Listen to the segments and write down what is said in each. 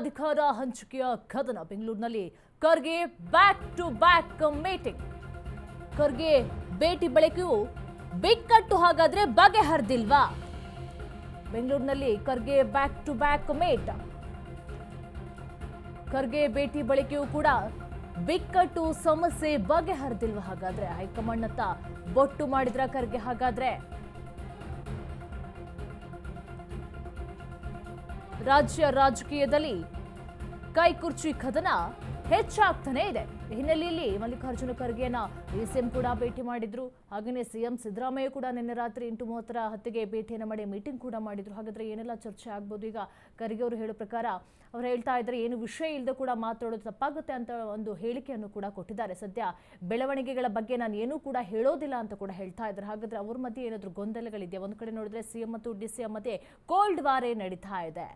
ಅಧಿಕಾರ ಹಂಚಿಕೆಯ ಕದನ ಬೆಂಗಳೂರಿನಲ್ಲಿ. Kharge back to back meeting Kharge ಭೇಟಿ ಬಳಿಕೆಯೂ ಬಿಕ್ಕಟ್ಟು ಹಾಗಾದ್ರೆ ಬಗೆಹರಿದಿಲ್ವಾ? ಬೆಂಗಳೂರಿನಲ್ಲಿ Kharge back to back meet Kharge ಭೇಟಿ ಬಳಿಕೆಯೂ ಕೂಡ ಬಿಕ್ಕಟ್ಟು ಸಮಸ್ಯೆ ಬಗೆಹರಿದಿಲ್ವಾ ಹಾಗಾದ್ರೆ? ಹೈಕಮಾಂಡ್ನತ್ತ ಬೊಟ್ಟು ಮಾಡಿದ್ರ ಖರ್ಗೆ ಹಾಗಾದ್ರೆ? ರಾಜ್ಯ ರಾಜಕೀಯದಲ್ಲಿ ಕೈಕುರ್ಚಿ ಕದನ ಹೆಚ್ಚಾಗ್ತಾನೆ ಇದೆ. ಈ ಹಿನ್ನೆಲೆಯಲ್ಲಿ ಮಲ್ಲಿಕಾರ್ಜುನ ಖರ್ಗೆಯನ್ನ ಡಿಸಿಎಂ ಕೂಡ ಭೇಟಿ ಮಾಡಿದ್ರು. ಹಾಗೆಯೇ ಸಿಎಂ ಸಿದ್ದರಾಮಯ್ಯ ಕೂಡ ನಿನ್ನೆ ರಾತ್ರಿ ಎಂಟು ಮೂವತ್ತರ ಹತ್ತಿಗೆ ಭೇಟಿಯನ್ನು ಮಾಡಿ ಮೀಟಿಂಗ್ ಕೂಡ ಮಾಡಿದ್ರು. ಹಾಗಾದ್ರೆ ಏನೆಲ್ಲ ಚರ್ಚೆ ಆಗ್ಬೋದು ಈಗ? ಖರ್ಗೆ ಅವರು ಹೇಳೋ ಪ್ರಕಾರ ಅವ್ರು ಹೇಳ್ತಾ ಇದ್ದಾರೆ, ಏನು ವಿಷಯ ಇಲ್ಲದೆ ಕೂಡ ಮಾತಾಡೋದು ತಪ್ಪಾಗುತ್ತೆ ಅಂತ ಒಂದು ಹೇಳಿಕೆಯನ್ನು ಕೂಡ ಕೊಟ್ಟಿದ್ದಾರೆ. ಸದ್ಯ ಬೆಳವಣಿಗೆಗಳ ಬಗ್ಗೆ ನಾನು ಏನೂ ಕೂಡ ಹೇಳೋದಿಲ್ಲ ಅಂತ ಕೂಡ ಹೇಳ್ತಾ ಇದ್ದಾರೆ. ಹಾಗಾದ್ರೆ ಅವ್ರ ಮಧ್ಯೆ ಏನಾದರೂ ಗೊಂದಲಗಳಿದೆಯಾ? ಒಂದು ಕಡೆ ನೋಡಿದ್ರೆ ಸಿಎಂ ಮತ್ತು ಡಿ ಸಿಎಂ ಮಧ್ಯೆ ಕೋಲ್ಡ್ ವಾರೇ ನಡೀತಾ ಇದೆ.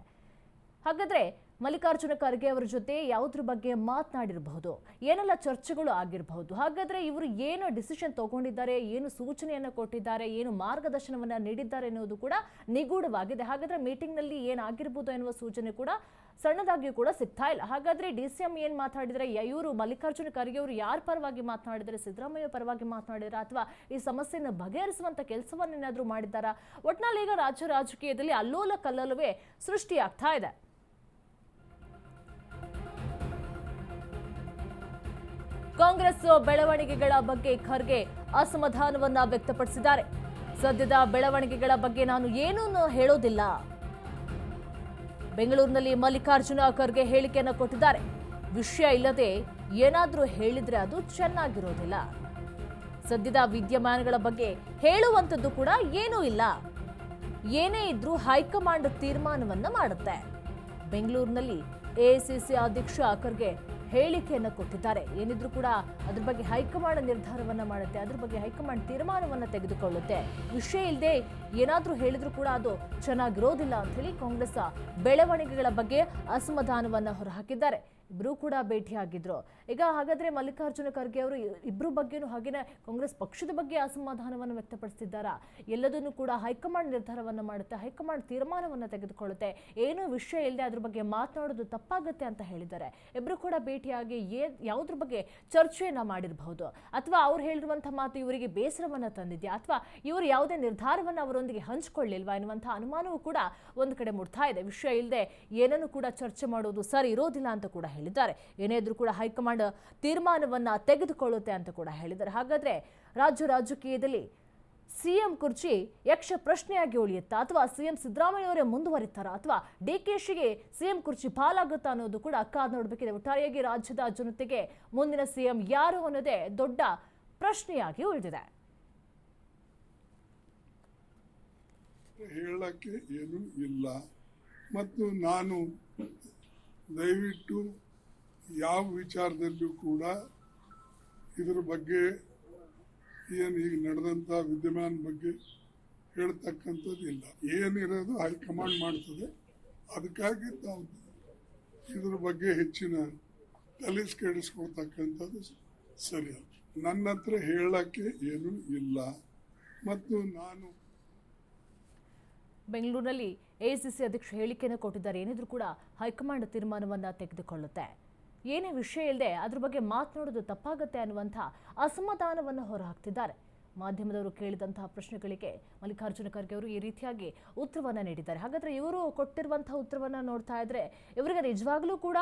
ಹಾಗಾದ್ರೆ ಮಲ್ಲಿಕಾರ್ಜುನ ಖರ್ಗೆ ಅವರ ಜೊತೆ ಯಾವುದ್ರ ಬಗ್ಗೆ ಮಾತನಾಡಿರಬಹುದು? ಏನೆಲ್ಲ ಚರ್ಚೆಗಳು ಆಗಿರಬಹುದು? ಹಾಗಾದ್ರೆ ಇವರು ಏನು ಡಿಸಿಷನ್ ತಗೊಂಡಿದ್ದಾರೆ, ಏನು ಸೂಚನೆಯನ್ನು ಕೊಟ್ಟಿದ್ದಾರೆ, ಏನು ಮಾರ್ಗದರ್ಶನವನ್ನ ನೀಡಿದ್ದಾರೆ ಎನ್ನುವುದು ಕೂಡ ನಿಗೂಢವಾಗಿದೆ. ಹಾಗಾದ್ರೆ ಮೀಟಿಂಗ್ನಲ್ಲಿ ಏನಾಗಿರ್ಬೋದು ಎನ್ನುವ ಸೂಚನೆ ಕೂಡ ಸಣ್ಣದಾಗಿಯೂ ಕೂಡ ಸಿಗ್ತಾ ಇಲ್ಲ. ಹಾಗಾದ್ರೆ ಡಿ ಸಿ ಎಂ ಏನ್ ಮಾತಾಡಿದ್ರೆ ಇವರು ಮಲ್ಲಿಕಾರ್ಜುನ ಖರ್ಗೆ ಅವರು ಯಾರ ಪರವಾಗಿ ಮಾತನಾಡಿದರೆ, ಸಿದ್ದರಾಮಯ್ಯ ಪರವಾಗಿ ಮಾತನಾಡಿದ್ರ ಅಥವಾ ಈ ಸಮಸ್ಯೆಯನ್ನು ಬಗೆಹರಿಸುವಂತ ಕೆಲಸವನ್ನೇನಾದರೂ ಮಾಡಿದ್ದಾರಾ? ಒಟ್ನಲ್ಲಿ ಈಗ ರಾಜ್ಯ ರಾಜಕೀಯದಲ್ಲಿ ಅಲ್ಲೋಲ ಕಲ್ಲಲವೇ ಸೃಷ್ಟಿಯಾಗ್ತಾ ಇದೆ. ಕಾಂಗ್ರೆಸ್ ಬೆಳವಣಿಗೆಗಳ ಬಗ್ಗೆ ಖರ್ಗೆ ಅಸಮಾಧಾನವನ್ನ ವ್ಯಕ್ತಪಡಿಸಿದ್ದಾರೆ. ಸದ್ಯದ ಬೆಳವಣಿಗೆಗಳ ಬಗ್ಗೆ ನಾನು ಏನೂ ಹೇಳೋದಿಲ್ಲ. ಬೆಂಗಳೂರಿನಲ್ಲಿ ಮಲ್ಲಿಕಾರ್ಜುನ ಖರ್ಗೆ ಹೇಳಿಕೆಯನ್ನು ಕೊಟ್ಟಿದ್ದಾರೆ. ವಿಷಯ ಇಲ್ಲದೆ ಏನಾದರೂ ಹೇಳಿದ್ರೆ ಅದು ಚೆನ್ನಾಗಿರೋದಿಲ್ಲ. ಸದ್ಯದ ವಿದ್ಯಮಾನಗಳ ಬಗ್ಗೆ ಹೇಳುವಂಥದ್ದು ಕೂಡ ಏನೂ ಇಲ್ಲ. ಏನೇ ಇದ್ರೂ ಹೈಕಮಾಂಡ್ ತೀರ್ಮಾನವನ್ನ ಮಾಡುತ್ತೆ. ಬೆಂಗಳೂರಿನಲ್ಲಿ ಎಐಸಿಸಿ ಅಧ್ಯಕ್ಷ ಖರ್ಗೆ ಹೇಳಿಕೆಯನ್ನು ಕೊಟ್ಟಿದ್ದಾರೆ. ಏನಿದ್ರು ಕೂಡ ಅದ್ರ ಬಗ್ಗೆ ಹೈಕಮಾಂಡ್ ನಿರ್ಧಾರವನ್ನ ಮಾಡುತ್ತೆ, ಅದ್ರ ಬಗ್ಗೆ ಹೈಕಮಾಂಡ್ ತೀರ್ಮಾನವನ್ನ ತೆಗೆದುಕೊಳ್ಳುತ್ತೆ. ವಿಷಯ ಇಲ್ಲದೆ ಏನಾದ್ರೂ ಹೇಳಿದ್ರು ಕೂಡ ಅದು ಚೆನ್ನಾಗಿರೋದಿಲ್ಲ ಅಂತ ಹೇಳಿ ಕಾಂಗ್ರೆಸ್ ಬೆಳವಣಿಗೆಗಳ ಬಗ್ಗೆ ಅಸಮಾಧಾನವನ್ನ ಹೊರಹಾಕಿದ್ದಾರೆ. ಇಬ್ರು ಕೂಡ ಭೇಟಿಯಾಗಿದ್ರು. ಈಗ ಹಾಗಾದ್ರೆ ಮಲ್ಲಿಕಾರ್ಜುನ ಖರ್ಗೆ ಅವರು ಇಬ್ರು ಬಗ್ಗೆನೂ ಹಾಗೇನೆ ಕಾಂಗ್ರೆಸ್ ಪಕ್ಷದ ಬಗ್ಗೆ ಅಸಮಾಧಾನವನ್ನು ವ್ಯಕ್ತಪಡಿಸಿದ್ದಾರಾ ಎಲ್ಲದನ್ನು ಕೂಡ ಹೈಕಮಾಂಡ್ ನಿರ್ಧಾರವನ್ನು ಮಾಡುತ್ತೆ, ಹೈಕಮಾಂಡ್ ತೀರ್ಮಾನವನ್ನು ತೆಗೆದುಕೊಳ್ಳುತ್ತೆ. ಏನೂ ವಿಷಯ ಇಲ್ಲದೆ ಅದ್ರ ಬಗ್ಗೆ ಮಾತನಾಡೋದು ತಪ್ಪಾಗುತ್ತೆ ಅಂತ ಹೇಳಿದ್ದಾರೆ. ಇಬ್ಬರು ಕೂಡ ಭೇಟಿಯಾಗಿ ಏ ಯಾವುದ್ರ ಬಗ್ಗೆ ಚರ್ಚೆಯನ್ನ ಮಾಡಿರಬಹುದು? ಅಥವಾ ಅವ್ರು ಹೇಳಿರುವಂಥ ಮಾತು ಇವರಿಗೆ ಬೇಸರವನ್ನು ತಂದಿದೆಯಾ? ಅಥವಾ ಇವರು ಯಾವುದೇ ನಿರ್ಧಾರವನ್ನು ಅವರೊಂದಿಗೆ ಹಂಚಿಕೊಳ್ಳಿಲ್ವಾ ಎನ್ನುವಂಥ ಅನುಮಾನವೂ ಕೂಡ ಒಂದು ಕಡೆ ಮುಡ್ತಾ ಇದೆ. ವಿಷಯ ಇಲ್ಲದೆ ಏನನ್ನು ಕೂಡ ಚರ್ಚೆ ಮಾಡೋದು ಸರಿ ಇರೋದಿಲ್ಲ ಅಂತ ಕೂಡ ಹೇಳಿದ್ದಾರೆ. ಏನೇ ಇದ್ರೂ ಕೂಡ ಹೈಕಮಾಂಡ್ ತೀರ್ಮಾನವನ್ನು ತೆಗೆದುಕೊಳ್ಳುತ್ತೆ ಅಂತ ಕೂಡ ಹೇಳಿದ್ದಾರೆ. ಹಾಗಾದ್ರೆ ರಾಜ್ಯ ರಾಜಕೀಯದಲ್ಲಿ ಸಿಎಂ ಕುರ್ಚಿ ಯಕ್ಷ ಪ್ರಶ್ನೆಯಾಗಿ ಉಳಿಯುತ್ತಾ? ಅಥವಾ ಸಿಎಂ ಸಿದ್ದರಾಮಯ್ಯವರೇ ಮುಂದುವರಿತಾರಾ? ಅಥವಾ ಡಿ ಕೆ ಶಿಗೆ ಸಿಎಂ ಕುರ್ಚಿ ಪಾಲಾಗುತ್ತಾ ಅನ್ನೋದು ಕೂಡ ಕಾದು ನೋಡಬೇಕಿದೆ. ಒಟ್ಟಾರೆಯಾಗಿ ರಾಜ್ಯದ ಜನತೆಗೆ ಮುಂದಿನ ಸಿಎಂ ಯಾರು ಅನ್ನೋದೇ ದೊಡ್ಡ ಪ್ರಶ್ನೆಯಾಗಿ ಉಳಿದಿದೆ. ಹೇಳಕ್ಕೆ ಏನೂ ಇಲ್ಲ. ಮತ್ತು ನಾನು ದಯವಿಟ್ಟು ಯಾವ ವಿಚಾರದಲ್ಲೂ ಕೂಡ ಇದರ ಬಗ್ಗೆ ಏನು ಈಗ ನಡೆದಂಥ ವಿದ್ಯಮಾನ ಬಗ್ಗೆ ಹೇಳ್ತಕ್ಕಂಥದ್ದು ಇಲ್ಲ. ಏನಿರೋದು ಹೈಕಮಾಂಡ್ ಮಾಡ್ತದೆ, ಅದಕ್ಕಾಗಿ ತಾವು ಇದ್ರ ಬಗ್ಗೆ ಹೆಚ್ಚಿನ ತಲೆಸ್ ಕೆಡಿಸ್ಕೊಳ್ತಕ್ಕಂಥದ್ದು ಸರಿ. ನನ್ನ ಹತ್ರ ಹೇಳಕ್ಕೆ ಏನೂ ಇಲ್ಲ. ಮತ್ತು ನಾನು ಬೆಂಗಳೂರಿನಲ್ಲಿ ಎಐಸಿಸಿ ಅಧ್ಯಕ್ಷ ಹೇಳಿಕೆಯನ್ನು ಕೊಟ್ಟಿದ್ದಾರೆ. ಏನಿದ್ರು ಕೂಡ ಹೈಕಮಾಂಡ್ ತೀರ್ಮಾನವನ್ನು ತೆಗೆದುಕೊಳ್ಳುತ್ತೆ. ಏನೇ ವಿಷಯ ಇಲ್ಲದೆ ಅದ್ರ ಬಗ್ಗೆ ಮಾತನಾಡೋದು ತಪ್ಪಾಗುತ್ತೆ ಅನ್ನುವಂಥ ಅಸಮಾಧಾನವನ್ನು ಹೊರಹಾಕ್ತಿದ್ದಾರೆ. ಮಾಧ್ಯಮದವರು ಕೇಳಿದಂತಹ ಪ್ರಶ್ನೆಗಳಿಗೆ ಮಲ್ಲಿಕಾರ್ಜುನ ಖರ್ಗೆ ಅವರು ಈ ರೀತಿಯಾಗಿ ಉತ್ತರವನ್ನು ನೀಡಿದ್ದಾರೆ. ಹಾಗಾದರೆ ಇವರು ಕೊಟ್ಟಿರುವಂತಹ ಉತ್ತರವನ್ನು ನೋಡ್ತಾ ಇದ್ರೆ ಇವರಿಗೆ ನಿಜವಾಗ್ಲೂ ಕೂಡ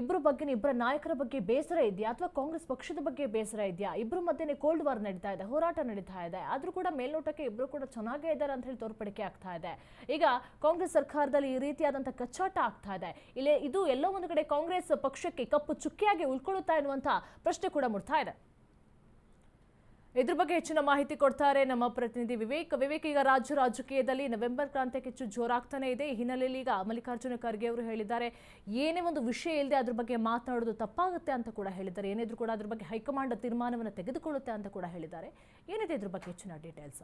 ಇಬ್ಬರ ಬಗ್ಗೆ ಇಬ್ಬರ ನಾಯಕರ ಬಗ್ಗೆ ಬೇಸರ ಇದೆಯಾ? ಅಥವಾ ಕಾಂಗ್ರೆಸ್ ಪಕ್ಷದ ಬಗ್ಗೆ ಬೇಸರ ಇದೆಯಾ? ಇಬ್ಬರ ಮಧ್ಯೆ ಕೋಲ್ಡ್ ವಾರ್ ನಡೀತಾ ಇದೆ, ಹೋರಾಟ ನಡೀತಾ ಇದೆ. ಆದರೂ ಕೂಡ ಮೇಲ್ನೋಟಕ್ಕೆ ಇಬ್ಬರು ಕೂಡ ಚೆನ್ನಾಗೇ ಇದ್ದಾರೆ ಅಂತ ಹೇಳಿ ತೋರ್ಪಡಿಕೆ ಆಗ್ತಾ ಇದೆ. ಈಗ ಕಾಂಗ್ರೆಸ್ ಸರ್ಕಾರದಲ್ಲಿ ಈ ರೀತಿಯಾದಂಥ ಕಚ್ಚಾಟ ಆಗ್ತಾ ಇದೆ. ಇಲ್ಲಿ ಇದು ಎಲ್ಲೋ ಒಂದು ಕಡೆ ಕಾಂಗ್ರೆಸ್ ಪಕ್ಷಕ್ಕೆ ಕಪ್ಪು ಚುಕ್ಕಿಯಾಗಿ ಉಳ್ಕೊಳ್ಳುತ್ತಾ ಎನ್ನುವಂಥ ಪ್ರಶ್ನೆ ಕೂಡ ಮೂಡ್ತಾ ಇದೆ. ಇದ್ರ ಬಗ್ಗೆ ಹೆಚ್ಚಿನ ಮಾಹಿತಿ ಕೊಡ್ತಾರೆ ನಮ್ಮ ಪ್ರತಿನಿಧಿ ವಿವೇಕ್. ವಿವೇಕ್, ಈಗ ರಾಜ್ಯ ರಾಜಕೀಯದಲ್ಲಿ ನವೆಂಬರ್ ಕ್ರಾಂತಿ ಹೆಚ್ಚು ಜೋರಾಗ್ತಾನೆ ಇದೆ. ಈ ಹಿನ್ನೆಲೆಯಲ್ಲಿ ಈಗ ಮಲ್ಲಿಕಾರ್ಜುನ ಖರ್ಗೆ ಅವರು ಹೇಳಿದ್ದಾರೆ, ಏನೇ ಒಂದು ವಿಷಯ ಇಲ್ಲದೆ ಅದ್ರ ಬಗ್ಗೆ ಮಾತನಾಡೋದು ತಪ್ಪಾಗುತ್ತೆ ಅಂತ ಕೂಡ ಹೇಳಿದ್ದಾರೆ. ಏನಿದ್ರು ಕೂಡ ಅದ್ರ ಬಗ್ಗೆ ಹೈಕಮಾಂಡ್ ತೀರ್ಮಾನವನ್ನು ತೆಗೆದುಕೊಳ್ಳುತ್ತೆ ಅಂತ ಕೂಡ ಹೇಳಿದ್ದಾರೆ. ಏನಿದೆ ಇದ್ರ ಬಗ್ಗೆ ಹೆಚ್ಚಿನ ಡೀಟೇಲ್ಸ್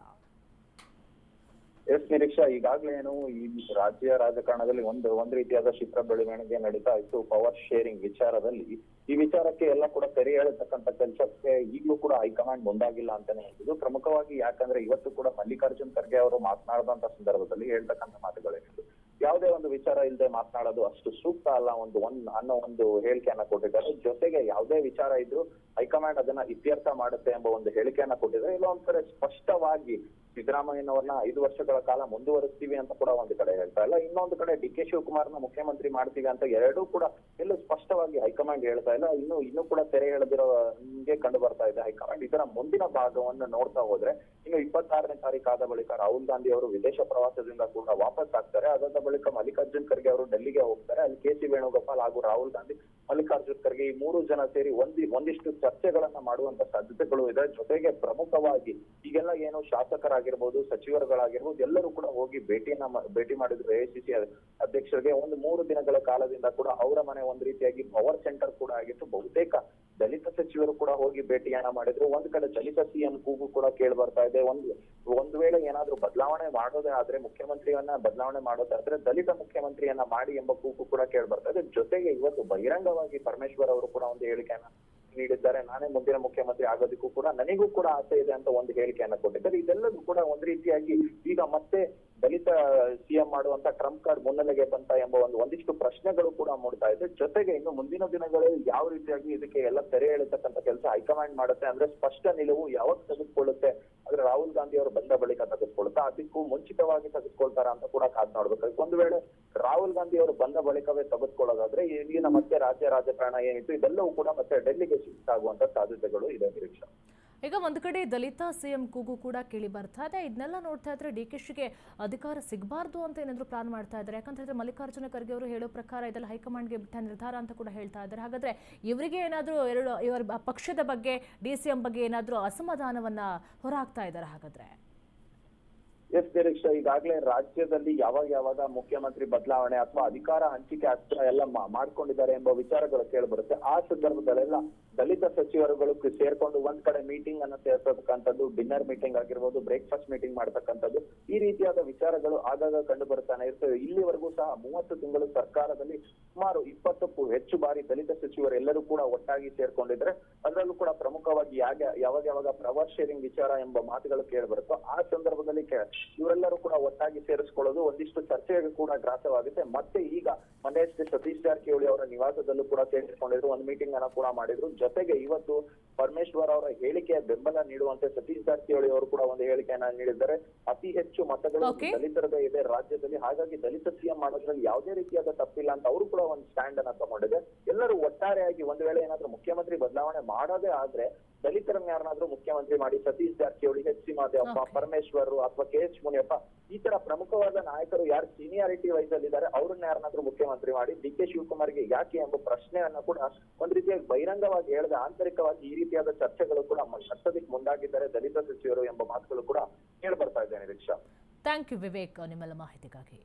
ಎಸ್ ನಿರೀಕ್ಷಾ ಈಗಾಗಲೇ ಏನು ಈ ರಾಜ್ಯ ರಾಜಕಾರಣದಲ್ಲಿ ಒಂದು, ಒಂದ್ ರೀತಿಯಾದ ಚಿತ್ರ ಬೆಳವಣಿಗೆ ನಡೀತಾ ಇತ್ತು ಪವರ್ ಶೇರಿಂಗ್ ವಿಚಾರದಲ್ಲಿ. ಈ ವಿಚಾರಕ್ಕೆ ಎಲ್ಲ ಕೂಡ ತೆರೆ ಹೇಳತಕ್ಕಂಥ ಕೆಲಸಕ್ಕೆ ಈಗಲೂ ಕೂಡ ಹೈಕಮಾಂಡ್ ಮುಂದಾಗಿಲ್ಲ ಅಂತಾನೆ ಹೇಳ್ತಿದ್ರು ಪ್ರಮುಖವಾಗಿ ಯಾಕಂದ್ರೆ ಇವತ್ತು ಕೂಡ ಮಲ್ಲಿಕಾರ್ಜುನ್ ಖರ್ಗೆ ಅವರು ಮಾತನಾಡದಂತ ಸಂದರ್ಭದಲ್ಲಿ ಹೇಳ್ತಕ್ಕಂಥ ಮಾತುಗಳೇನಿದ್ರು ಯಾವುದೇ ಒಂದು ವಿಚಾರ ಇಲ್ಲದೆ ಮಾತನಾಡೋದು ಅಷ್ಟು ಸೂಕ್ತ ಅಲ್ಲ ಒಂದು ಒಂದ್ ಅನ್ನೋ ಒಂದು ಹೇಳಿಕೆಯನ್ನ ಕೊಟ್ಟಿದ್ದಾರೆ. ಜೊತೆಗೆ ಯಾವುದೇ ವಿಚಾರ ಇದ್ರು ಹೈಕಮಾಂಡ್ ಅದನ್ನ ಇತ್ಯರ್ಥ ಮಾಡುತ್ತೆ ಎಂಬ ಒಂದು ಹೇಳಿಕೆಯನ್ನ ಕೊಟ್ಟಿದ್ದಾರೆ. ಇಲ್ಲ ಒಂದ್ ಕಡೆ ಸ್ಪಷ್ಟವಾಗಿ ಸಿದ್ದರಾಮಯ್ಯನವರನ್ನ ಐದು ವರ್ಷಗಳ ಕಾಲ ಮುಂದುವರಿಸ್ತೀವಿ ಅಂತ ಕೂಡ ಒಂದು ಕಡೆ ಹೇಳ್ತಾ ಇಲ್ಲ. ಇನ್ನೊಂದು ಕಡೆ ಡಿ ಕೆ ಶಿವಕುಮಾರ್ನ ಮುಖ್ಯಮಂತ್ರಿ ಮಾಡ್ತೀವಿ ಅಂತ ಎರಡೂ ಕೂಡ ಎಲ್ಲೂ ಸ್ಪಷ್ಟವಾಗಿ ಹೈಕಮಾಂಡ್ ಹೇಳ್ತಾ ಇಲ್ಲ. ಇನ್ನು, ಇನ್ನೂ ಕೂಡ ತೆರೆ ಎಳೆದಿರೋ ಹಂಗೆ ಕಂಡು ಬರ್ತಾ ಇದೆ ಹೈಕಮಾಂಡ್. ಇದರ ಮುಂದಿನ ಭಾಗವನ್ನು ನೋಡ್ತಾ ಹೋದ್ರೆ, ಇನ್ನು ಇಪ್ಪತ್ತಾರನೇ ತಾರೀಕು ಆದ ಬಳಿಕ ರಾಹುಲ್ ಗಾಂಧಿ ಅವರು ವಿದೇಶ ಪ್ರವಾಸದಿಂದ ಕೂಡ ವಾಪಸ್ ಆಗ್ತಾರೆ. ಅದಾದ ಬಳಿಕ ಮಲ್ಲಿಕಾರ್ಜುನ್ ಖರ್ಗೆ ಅವರು ಡೆಲ್ಲಿಗೆ ಹೋಗ್ತಾರೆ. ಅಲ್ಲಿ ಕೆ ಸಿ ವೇಣುಗೋಪಾಲ್ ಹಾಗೂ ರಾಹುಲ್ ಗಾಂಧಿ ಮಲ್ಲಿಕಾರ್ಜುನ್ ಖರ್ಗೆ ಈ ಮೂರು ಜನ ಸೇರಿ ಒಂದಿ, ಒಂದಿಷ್ಟು ಚರ್ಚೆಗಳನ್ನ ಮಾಡುವಂತ ಸಾಧ್ಯತೆಗಳು ಇದೆ. ಜೊತೆಗೆ ಪ್ರಮುಖವಾಗಿ ಈಗೆಲ್ಲ ಏನು ಶಾಸಕರಾಗಿರ್ಬೋದು, ಸಚಿವರುಗಳಾಗಿರ್ಬೋದು, ಎಲ್ಲರೂ ಕೂಡ ಹೋಗಿ ಭೇಟಿಯನ್ನ ಭೇಟಿ ಮಾಡಿದ್ರು. ಎಐಸಿಸಿ ಅಧ್ಯಕ್ಷರಿಗೆ ಒಂದು ಮೂರು ದಿನಗಳ ಕಾಲದಿಂದ ಕೂಡ ಅವರ ಮನೆ ಒಂದ್ ರೀತಿಯಾಗಿ ಪವರ್ ಸೆಂಟರ್ ಕೂಡ ಆಗಿತ್ತು. ಬಹುತೇಕ ದಲಿತ ಸಚಿವರು ಕೂಡ ಹೋಗಿ ಭೇಟಿಯನ್ನ ಮಾಡಿದ್ರು. ಒಂದ್ ಕಡೆ ದಲಿತ ಸಿಎಂ ಕೂಗು ಕೂಡ ಕೇಳಿ ಬರ್ತಾ ಇದೆ. ಒಂದು, ಒಂದ್ ವೇಳೆ ಏನಾದ್ರೂ ಬದಲಾವಣೆ ಮಾಡೋದೇ ಆದ್ರೆ ಮುಖ್ಯಮಂತ್ರಿಯನ್ನ ಬದಲಾವಣೆ ಮಾಡೋದಾದ್ರೆ ದಲಿತ ಮುಖ್ಯಮಂತ್ರಿಯನ್ನ ಮಾಡಿ ಎಂಬ ಕೂಗು ಕೂಡ ಕೇಳಿ ಜೊತೆಗೆ ಇವತ್ತು ಬಹಿರಂಗವಾಗಿ ಪರಮೇಶ್ವರ್ ಅವರು ಕೂಡ ಒಂದು ಹೇಳಿಕೆಯನ್ನ ನೀಡಿದ್ದಾರೆ. ನಾನೇ ಮುಂದಿನ ಮುಖ್ಯಮಂತ್ರಿ ಆಗೋದಕ್ಕೂ ಕೂಡ ನನಗೂ ಕೂಡ ಆಸೆ ಇದೆ ಅಂತ ಒಂದು ಹೇಳಿಕೆಯನ್ನ ಕೊಟ್ಟಿದ್ದಾರೆ. ಇದೆಲ್ಲದೂ ಕೂಡ ಒಂದ್ ರೀತಿಯಾಗಿ ಈಗ ಮತ್ತೆ ದಲಿತ ಸಿಎಂ ಮಾಡುವಂತ ಟ್ರಂಪ್ ಕಾರ್ಡ್ ಮುನ್ನೆಲೆಗೆ ಬಂತ ಎಂಬ ಒಂದು ಒಂದಿಷ್ಟು ಪ್ರಶ್ನೆಗಳು ಕೂಡ ಮೂಡ್ತಾ ಇದೆ. ಜೊತೆಗೆ ಇನ್ನು ಮುಂದಿನ ದಿನಗಳಲ್ಲಿ ಯಾವ ರೀತಿಯಾಗಿ ಇದಕ್ಕೆ ಎಲ್ಲ ತೆರೆ ಎಳಿತಕ್ಕಂತ ಕೆಲಸ ಹೈಕಮಾಂಡ್ ಮಾಡುತ್ತೆ ಅಂದ್ರೆ ಸ್ಪಷ್ಟ ನಿಲುವು ಯಾವಾಗ ತೆಗೆದುಕೊಳ್ಳುತ್ತೆ? ಅಂದ್ರೆ ರಾಹುಲ್ ಗಾಂಧಿ ಅವರು ಬಂದ ಬಳಿಕ ತೆಗೆದುಕೊಳ್ತಾ ಅದಕ್ಕೂ ಮುಂಚಿತವಾಗಿ ತೆಗೆದುಕೊಳ್ತಾರ ಅಂತ ಕೂಡ ಕಾದ್ ನೋಡ್ಬೇಕು. ಒಂದು ವೇಳೆ ರಾಹುಲ್ ಗಾಂಧಿ ಅವರು ಬಂದ ಬಳಿಕವೇ ತೆಗೆದುಕೊಳ್ಳೋದಾದ್ರೆ ಈಗಿನ ಮತ್ತೆ ರಾಜ್ಯ ರಾಜಕಾರಣ ಏನಿತ್ತು, ಇದೆಲ್ಲವೂ ಕೂಡ ಮತ್ತೆ ಡೆಲ್ಲಿಗೆ ಶಿಫ್ಟ್ ಸಾಧ್ಯತೆಗಳು ಇದೆ ನಿರೀಕ್ಷೆ. ಈಗ ಒಂದು ಕಡೆ ದಲಿತ ಸಿಎಂ ಕೂಗು ಕೂಡ ಕೇಳಿ ಬರ್ತಾ ಇದೆ. ಇದನ್ನೆಲ್ಲ ನೋಡ್ತಾ ಇದ್ರೆ ಡಿ ಕೆ ಶಿಗೆ ಅಧಿಕಾರ ಸಿಗಬಾರ್ದು ಅಂತ ಏನಾದ್ರು ಪ್ಲಾನ್ ಮಾಡ್ತಾ ಇದ್ದಾರೆ. ಯಾಕಂತ ಹೇಳಿದ್ರೆ ಮಲ್ಲಿಕಾರ್ಜುನ ಖರ್ಗೆ ಅವರು ಹೇಳೋ ಪ್ರಕಾರ ಇದೆಲ್ಲ ಹೈಕಮಾಂಡ್ಗೆ ಬಿಟ್ಟ ನಿರ್ಧಾರ ಅಂತ ಕೂಡ ಹೇಳ್ತಾ ಇದ್ದಾರೆ. ಹಾಗಾದ್ರೆ ಇವರಿಗೆ ಏನಾದರೂ ಎರಡು, ಇವರ ಪಕ್ಷದ ಬಗ್ಗೆ, ಡಿ ಸಿ ಎಂ ಬಗ್ಗೆ ಏನಾದರೂ ಅಸಮಾಧಾನವನ್ನ ಹೊರಹಾಕ್ತಾ ಇದ್ದಾರೆ ಹಾಗಾದ್ರೆ? ಎಸ್ ನಿರೀಕ್ಷೆ ಈಗಾಗಲೇ ರಾಜ್ಯದಲ್ಲಿ ಯಾವಾಗ ಯಾವಾಗ ಮುಖ್ಯಮಂತ್ರಿ ಬದಲಾವಣೆ ಅಥವಾ ಅಧಿಕಾರ ಹಂಚಿಕೆ ಅಸ್ತ್ರ ಎಲ್ಲ ಮಾಡ್ಕೊಂಡಿದ್ದಾರೆ ಎಂಬ ವಿಚಾರಗಳು ಕೇಳಿಬರುತ್ತೆ. ಆ ಸಂದರ್ಭದಲ್ಲೆಲ್ಲ ದಲಿತ ಸಚಿವರುಗಳು ಸೇರ್ಕೊಂಡು ಒಂದ್ ಕಡೆ ಮೀಟಿಂಗ್ ಅನ್ನು ಸೇರ್ಸತಕ್ಕಂಥದ್ದು ಡಿನ್ನರ್ ಮೀಟಿಂಗ್ ಆಗಿರ್ಬೋದು ಬ್ರೇಕ್ಫಾಸ್ಟ್ ಮೀಟಿಂಗ್ ಮಾಡ್ತಕ್ಕಂಥದ್ದು, ಈ ರೀತಿಯಾದ ವಿಚಾರಗಳು ಆಗಾಗ ಕಂಡು ಬರ್ತಾನೆ ಇರ್ತವೆ. ಇಲ್ಲಿವರೆಗೂ ಸಹ ಮೂವತ್ತು ತಿಂಗಳು ಸರ್ಕಾರದಲ್ಲಿ ಸುಮಾರು ಇಪ್ಪತ್ತಕ್ಕೂ ಹೆಚ್ಚು ಬಾರಿ ದಲಿತ ಸಚಿವರು ಎಲ್ಲರೂ ಕೂಡ ಒಟ್ಟಾಗಿ ಸೇರ್ಕೊಂಡಿದ್ರೆ ಅದರಲ್ಲೂ ಕೂಡ ಪ್ರಮುಖವಾಗಿ ಯಾಗ, ಯಾವಾಗ ಯಾವಾಗ ಪವರ್ ಶೇರಿಂಗ್ ವಿಚಾರ ಎಂಬ ಮಾತುಗಳು ಕೇಳಿಬರುತ್ತೋ ಆ ಸಂದರ್ಭದಲ್ಲಿ ಇವರೆಲ್ಲರೂ ಕೂಡ ಒಟ್ಟಾಗಿ ಸೇರಿಸ್ಕೊಳ್ಳೋದು ಒಂದಿಷ್ಟು ಚರ್ಚೆಗೆ ಕೂಡ ಗ್ರಾಸವಾಗುತ್ತೆ. ಮತ್ತೆ ಈಗ ಮೊನ್ನೆಯಷ್ಟೇ ಸತೀಶ್ ಜಾರಕಿಹೊಳಿ ಅವರ ನಿವಾಸದಲ್ಲೂ ಕೂಡ ಸೇರಿಸಿಕೊಂಡಿದ್ರು. ಒಂದು ಮೀಟಿಂಗ್ ಅನ್ನ ಕೂಡ ಮಾಡಿದ್ರು. ಜೊತೆಗೆ ಇವತ್ತು ಪರಮೇಶ್ವರ್ ಅವರ ಹೇಳಿಕೆಯ ಬೆಂಬಲ ನೀಡುವಂತೆ ಸತೀಶ್ ಜಾರಕಿಹೊಳಿ ಅವರು ಕೂಡ ಒಂದು ಹೇಳಿಕೆಯನ್ನ ನೀಡಿದ್ದಾರೆ. ಅತಿ ಹೆಚ್ಚು ಮತಗಳು. ದಲಿತರದೇ ಇದೆ ರಾಜ್ಯದಲ್ಲಿ. ಹಾಗಾಗಿ ದಲಿತ ಸಿಎಂ ಮಾಡೋದ್ರಲ್ಲಿ ಯಾವುದೇ ರೀತಿಯಾದ ತಪ್ಪಿಲ್ಲ ಅಂತ ಅವರು ಕೂಡ ಒಂದು ಸ್ಟ್ಯಾಂಡ್ ಅನ್ನ ತಗೊಂಡಿದೆ ಎಲ್ಲರೂ ಒಟ್ಟಾರೆಯಾಗಿ ಒಂದು ವೇಳೆ ಏನಾದ್ರೂ ಮುಖ್ಯಮಂತ್ರಿ ಬದಲಾವಣೆ ಮಾಡೋದೇ ಆದ್ರೆ ದಲಿತರನ್ನ ಯಾರನ್ನಾದ್ರೂ ಮುಖ್ಯಮಂತ್ರಿ ಮಾಡಿ ಸತೀಶ್ ಜಾರಕಿಹೊಳಿ ಎಚ್ ಸಿ ಮಾದೇವಪ್ಪ. ಪರಮೇಶ್ವರ್ ಅಥವಾ ಕೆ ಎಚ್ ಮುನಿಯಪ್ಪ ಈ ತರ ಪ್ರಮುಖವಾದ ನಾಯಕರು ಯಾರು ಸೀನಿಯಾರಿಟಿ ವಯಸ್ಸಲ್ಲಿ ಇದ್ದಾರೆ ಅವ್ರನ್ನ ಯಾರನ್ನಾದ್ರೂ ಮುಖ್ಯಮಂತ್ರಿ ಮಾಡಿ ಡಿ ಕೆ ಶಿವಕುಮಾರ್ಗೆ ಯಾಕೆ ಎಂಬ ಪ್ರಶ್ನೆಯನ್ನ ಕೂಡ ಒಂದ್ ರೀತಿಯಾಗಿ ಬಹಿರಂಗವಾಗಿ ಹೇಳಿದ ಆಂತರಿಕವಾಗಿ ಈ ರೀತಿಯಾದ ಚರ್ಚೆಗಳು ಕೂಡ ಮಟ್ಟದಕ್ಕೆ ಮುಂದಾಗಿದ್ದಾರೆ ದಲಿತ ಸಚಿವರು ಎಂಬ ಮಾತುಗಳು ಕೂಡ ಕೇಳಿ ಬರ್ತಾ ಇದೆ ನಿರೀಕ್ಷಾ ಥ್ಯಾಂಕ್ ಯು ವಿವೇಕ್ ನಿಮ್ಮೆಲ್ಲ ಮಾಹಿತಿಗಾಗಿ.